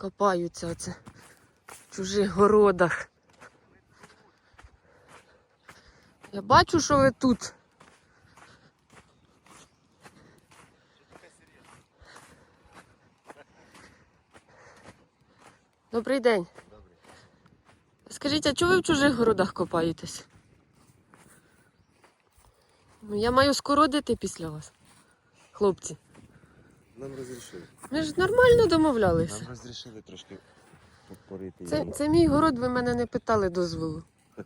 Копаються оце в чужих городах. Я бачу, що ви тут. Добрий день. Скажіть, а чого ви в чужих городах копаєтесь? Ну, я маю скородити після вас, хлопці. Нам розрішили. Ми ж нормально домовлялися. Нам розрішили трошки попорити Це, його. це мій город, ви мене не питали дозволу.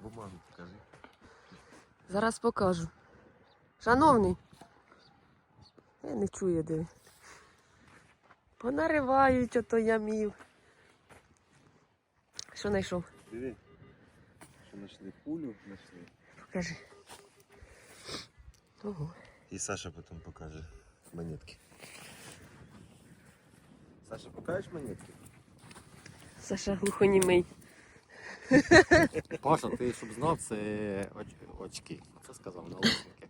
Бумагу покажи. Зараз покажу. Шановний. Я не чую, де. Понаривають ото ямів. Що знайшов? Диви. Що знайшли пулю, знайшли. Покажи. Ого. І Саша потім покаже монетки. Саша, покажеш монетки? Саша глухонімий. Паша, ти щоб знав, це оч- очки. Це сказав наушники.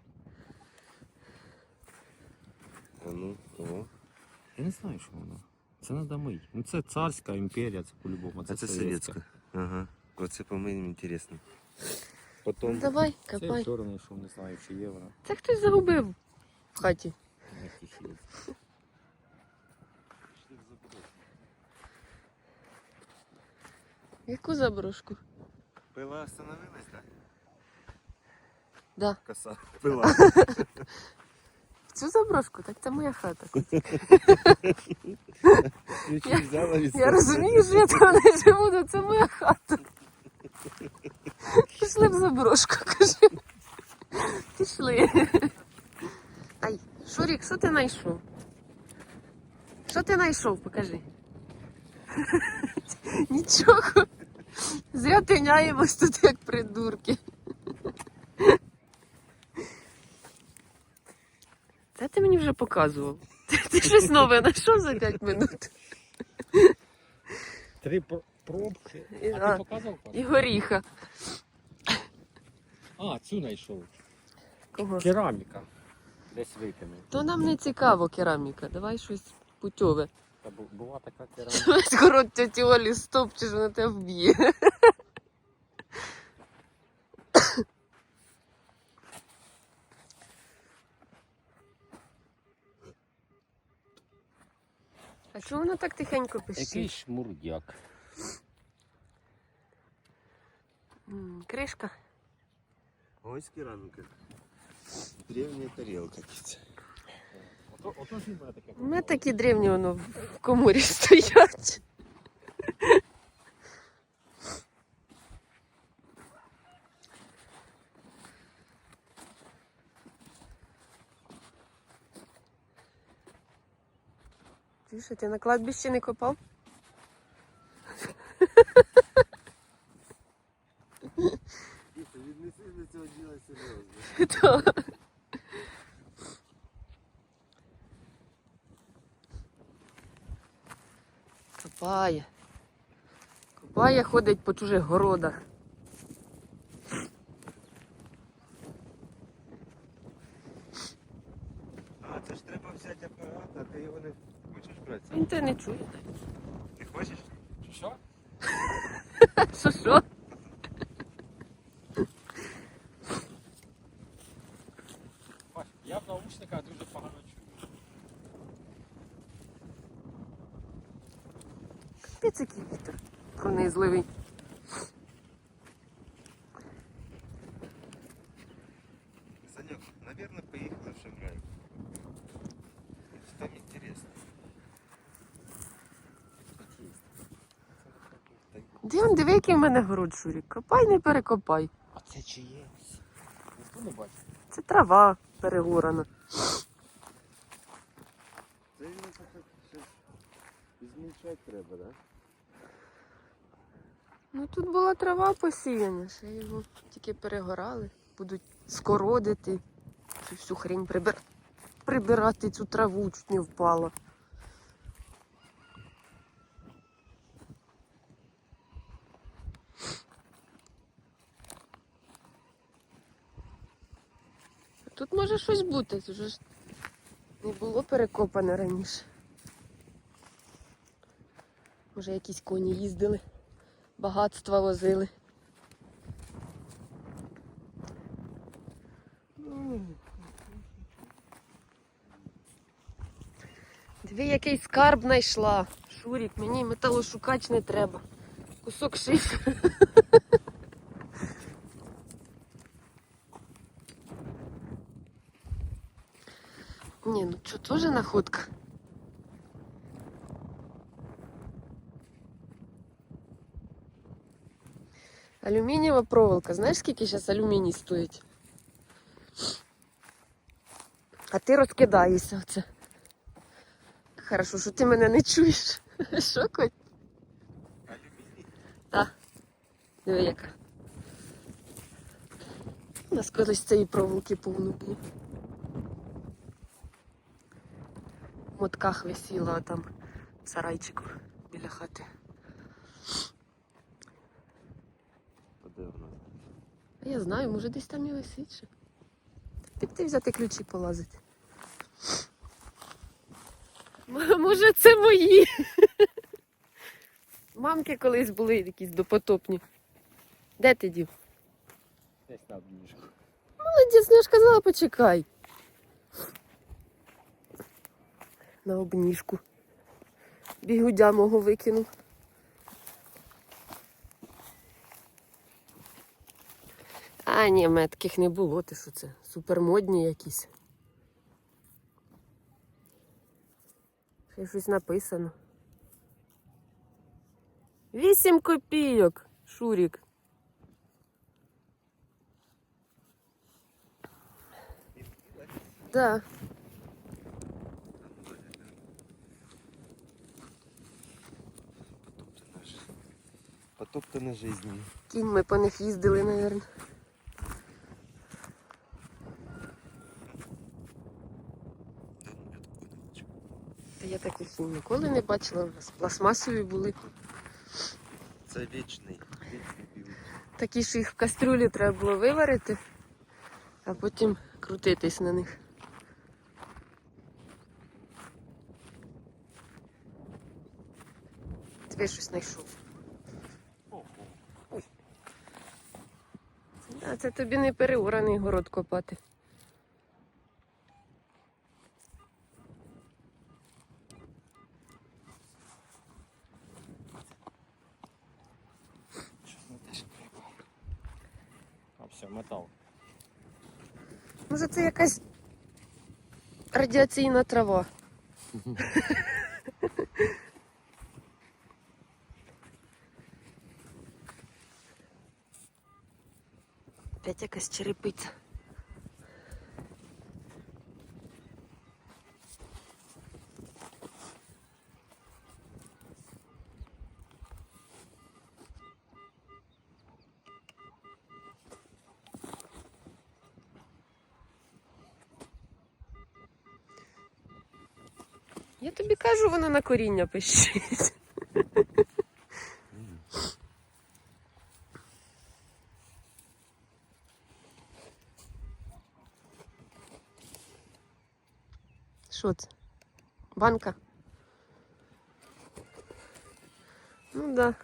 А ну, о. Я не знаю, що воно. Це треба мить. Ну це царська імперія, це по-любому. А це совєтська. Ага. Оце по-моєму інтересно. Потім. Ну, давай, Це чорний, що не знаю, чи є вона. Це хтось загубив в хаті. Яку заброшку? Пила остановилась, так? Да. Коса. Пила. В цю заброшку? Так це моя хата. Ключі Я- взяла від Я розумію, що я там не живу, але це моя хата. Пішли в заброшку, кажи. Пішли. Ай, Шурік, що ти знайшов? Що ти знайшов? Покажи. Нічого. Зря тиняємось тут як придурки. Це ти мені вже показував. Ти, ти щось нове знайшов за 5 минут. Три пробки. І- А а, ти показав? Паша? І горіха. А, цю знайшов. Кого? Кераміка. Десь викинув. То нам не цікаво кераміка. Давай щось путьове. Та бу- була така кераміка. Весь город тьоті Олі стопчеш, вона тебе вб'є. А чому вона так тихенько Який пищить? шмурдяк. М, Кришка. Ось кераміка. Древня тарелка. кіця. Ото, ото ж і мене таке. У мене такі древні воно в коморі стоять. Чуєш, а ти на кладбищі не копав? Кіця, віднесись до цього діла серйозно. Копає. Копає, ходить по чужих городах. А, це ж треба взяти апарат, а ти його не хочеш брати? Він те не чує. Ти хочеш? Що? Що що? Паш, я в наушниках дуже погано чую. Капець який вітер пронизливий. Санек, наверное, поехали в Шанграй. Там интересно. Диван, диви, який в мене город, Шурік. Копай, не перекопай. А це чиє? Ніхто не бачить. Це трава перегорана. Це його щось змільшати треба, да? Ну тут була трава посіяна, ще його тільки перегорали. Будуть скородити, цю всю хрень прибир... прибирати цю траву, чуть не впала. Тут може щось бути, тут же ж не було перекопане раніше. Може, якісь коні їздили, багатства возили. Диви, який скарб знайшла. Шурік, мені металошукач не треба. Кусок шифру. Ні, ну що, теж находка? Алюмінієва проволока. Знаєш, скільки зараз алюміній стоїть? А ти розкидаєшся оце. Хорошо, що ти мене не чуєш. Що, Коть? Так. Диви яка. У нас колись цієї проволоки повно було. В мотках висіла там в сарайчику біля хати. А де вона? А я знаю, може десь там і висить ще. Ти б ти взяти ключі полазити. Може, це мої. Мамки колись були якісь допотопні. Де ти дів? Десь на обніжку. Молодець, ну я ж казала, почекай. На обніжку. Бігудя мого викинув. А, ні, в мене таких не було, ти що це? Супермодні якісь. Ще щось написано. Вісім копійок, Шурік. Да. Потоптана ж. Потоптана жизнь. Кінь ми по них їздили, мабуть. Та я ніколи не бачила. У нас пластмасові були. Це вічний. Вічний білий. Такі, що їх в кастрюлі треба було виварити, а потім крутитись на них. Тобі щось знайшов. А це тобі не переораний город копати. Щось не те, що треба. А все, метал. Може це якась радіаційна трава. Опять якась черепиця. Я тобі кажу, вона на коріння пищить. Що це? Банка? Ну да,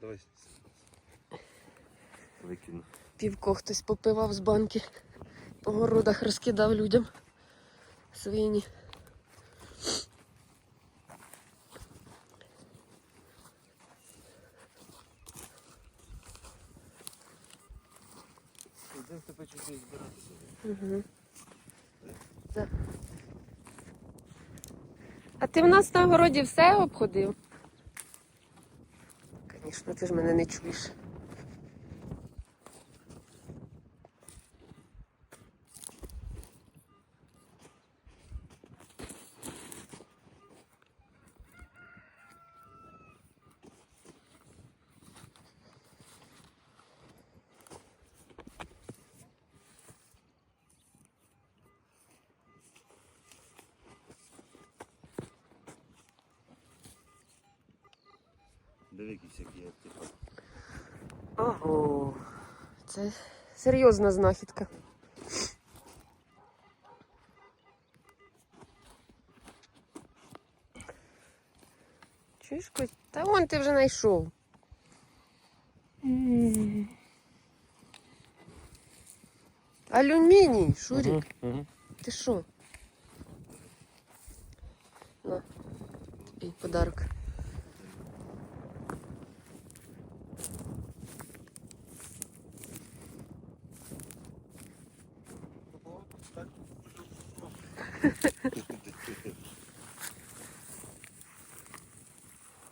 Давай. Викину. півко хтось попивав з банки. По городах розкидав людям. Свині. Йдемо тебе чуть збиратися. Угу. А ти в нас на городі все обходив? Звісно, ти ж мене не чуєш. Якісь які типу. Ого, це серйозна знахідка. Чуєш, Кость? Та вон ти вже знайшов. Алюміній, Шурік. Угу. Ти що? На, тобі подарок.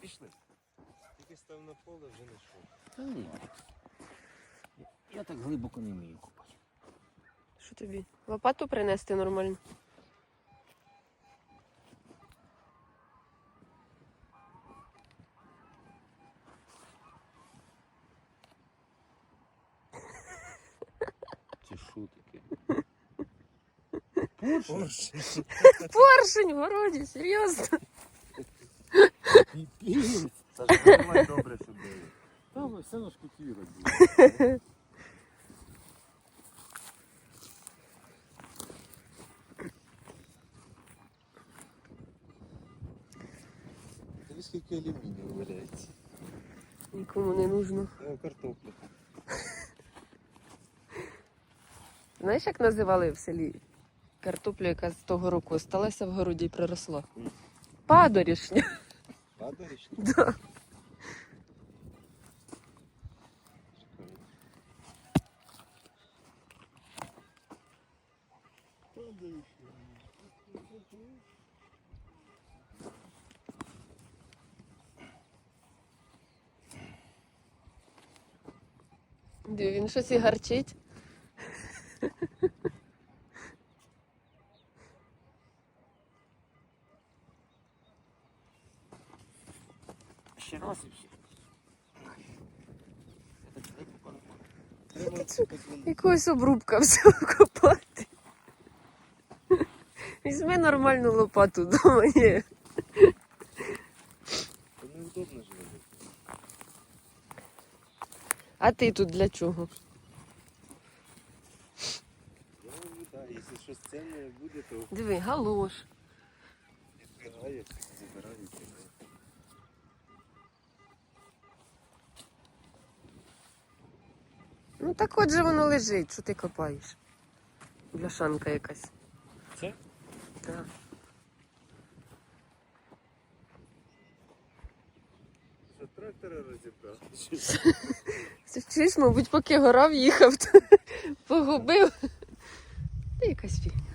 Пішли. Тільки став на поле, вже не йшов. Та ні. Я так глибоко не вмію копати. Що тобі? Лопату принести нормально? Це що таке? Порше. Поршень в городі, серйозно. Та ж нормально добре, що було. Та ви все культивувати буде. Скільки алюмінію валяється. Нікому не нужно. Картопля. Знаєш, як називали в селі картоплю, яка з того року осталася в городі і приросла? Падорішня. Падарічна? Да. Він щось і гарчить. Ще раз і все. Треба подзвонити. Якогось обрубка всього копати. Візьми нормальну лопату дома є. Неудобно ж робити. А ти тут для чого? Я говорю, да, якщо щось цінне буде, то Диви, галош. відбігає, Ну так от же воно лежить, що ти копаєш? Бляшанка якась. Це? Так. Що трактора розібрав? Чуєш, мабуть, поки гора в'їхав, то погубив. Та якась фігня.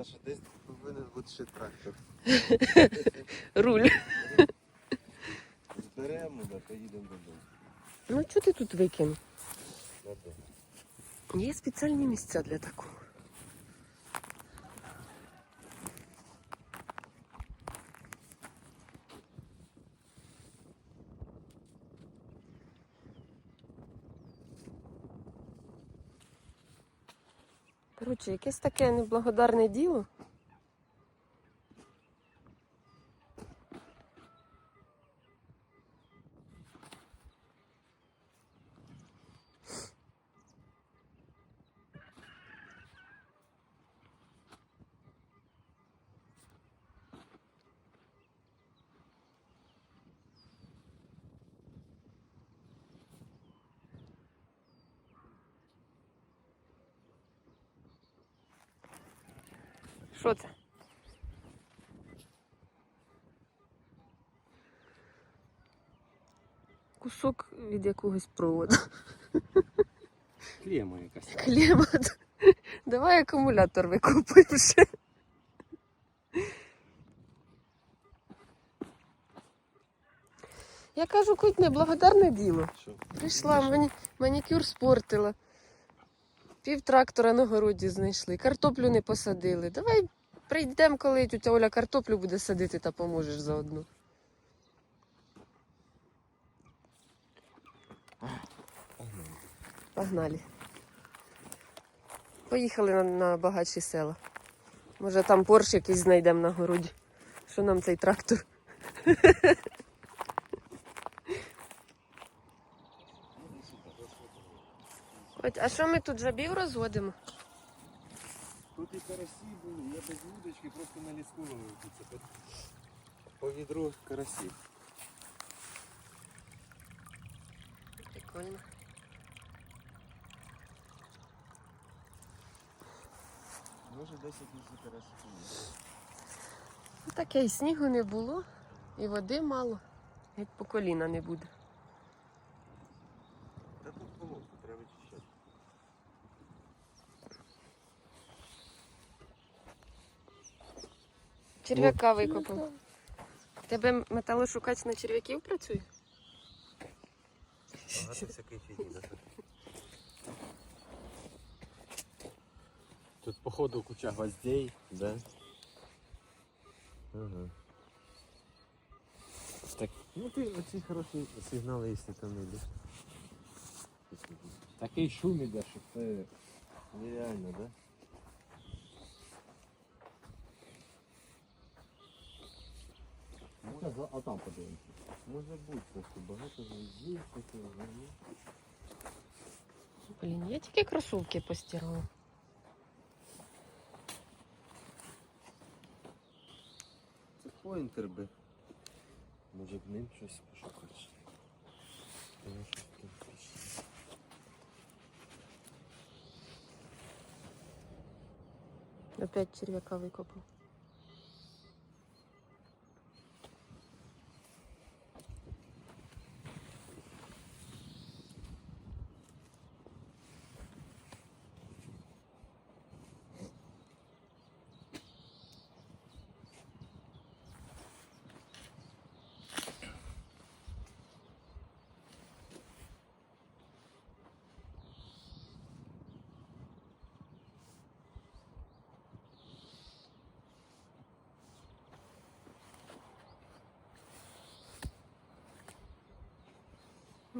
Саша, десь повинен бути ще трактор. Руль. Зберемо, да, поїдемо додому. Ну чого ти тут викинь? Є спеціальні місця для такого. Коротше, якесь таке неблагодарне діло. Що це? Кусок від якогось проводу. Клема якась. Клімат. Давай акумулятор викупимо ще. Я кажу, куть неблагодарне діло. Що? Прийшла, мані... манікюр спортила. Пів трактора на городі знайшли, картоплю не посадили. Давай прийдемо, коли тетя Оля картоплю буде садити та поможеш заодно. Погнали. Поїхали на, на багатші села. Може там порш якийсь знайдемо на городі. Що нам цей трактор? От, а що ми тут жабів розводимо? Тут і карасі були, я без вудочки просто на ліску ловив тут. По відру карасів. Прикольно. Може 10 тисяч карасів є. Ну, Таке і снігу не було, і води мало. Геть по коліна не буде. Та тут полоску треба чищати. Черв'яка викопав. Тебе металошукач на черв'яків працює? Багато всякої фігні. Тут походу куча гвоздей. Да? Ага. Так, Ну ти оці хороші сигнали, якщо там не йде. такий шум іде, що це. Нереально, да? Може, за- а там подивимося. Може бути, просто багато звіздів, таких гарні. Блін, я тільки кросівки постирала. Поінтер би. Може б ним щось пошукати. Опять черв'яка викопав.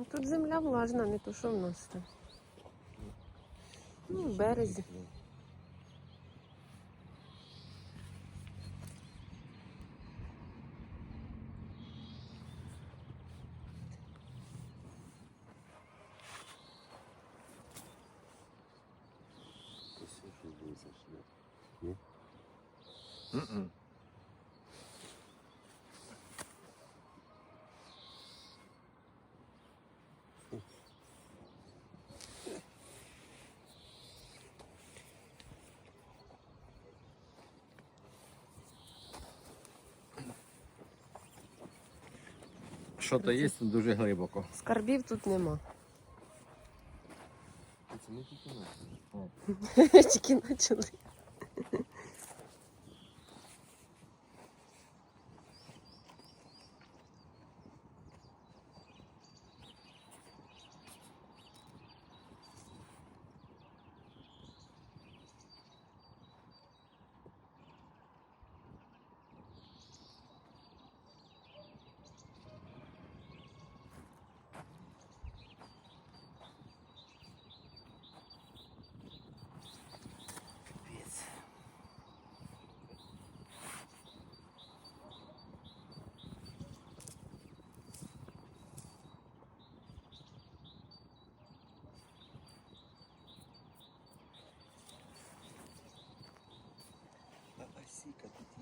Тут земля влажна, не то що в нас там. Ну, в березі. Ось що то є дуже глибоко. Скарбів тут нема. Це тільки начали. Тільки почали.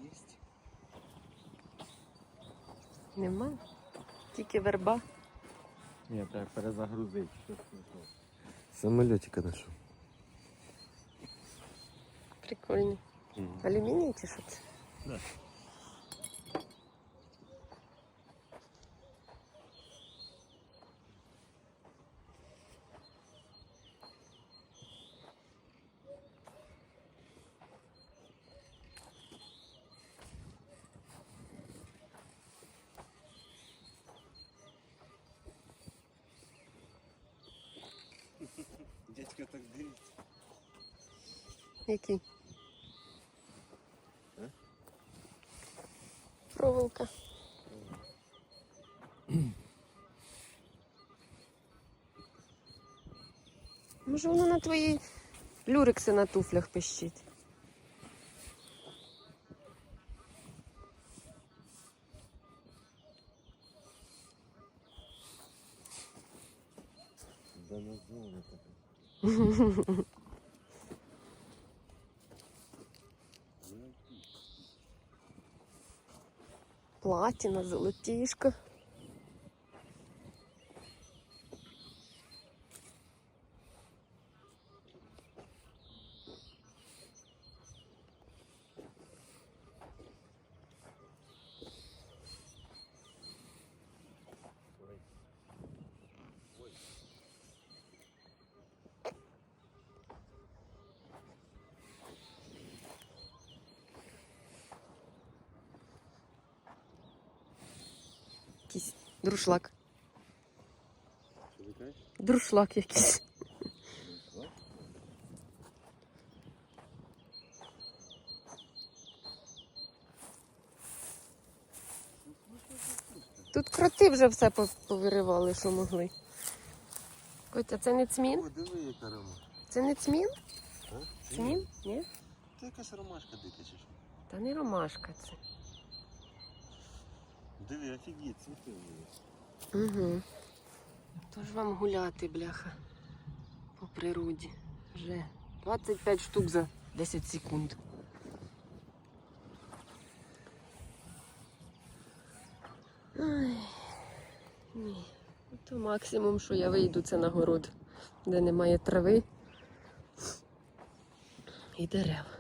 Есть? Нема. Тільки верба. Ні, треба перезагрузити. Самолетика нашел. Прикольно. Алюміній чи що це? Да. Дядька так дивиться. Який? Е? Проволока. Може воно на твої люрикси на туфлях пищить. Да на зону так. Платіна, золотішко. Якийсь друшлак. Друшлак якийсь. Тут кроти вже все повиривали, що могли. Котя, це не цмін? О, диви, яка рома. Це не цмін? А? Цмін? Ні? Це якась ромашка що? Та не ромашка це. Диви, офігеть, цвіти у неї. Угу. Тож вам гуляти, бляха, по природі. Вже 25 штук за 10 секунд. Ай, ні. То максимум, що я вийду, це на город, де немає трави і дерев.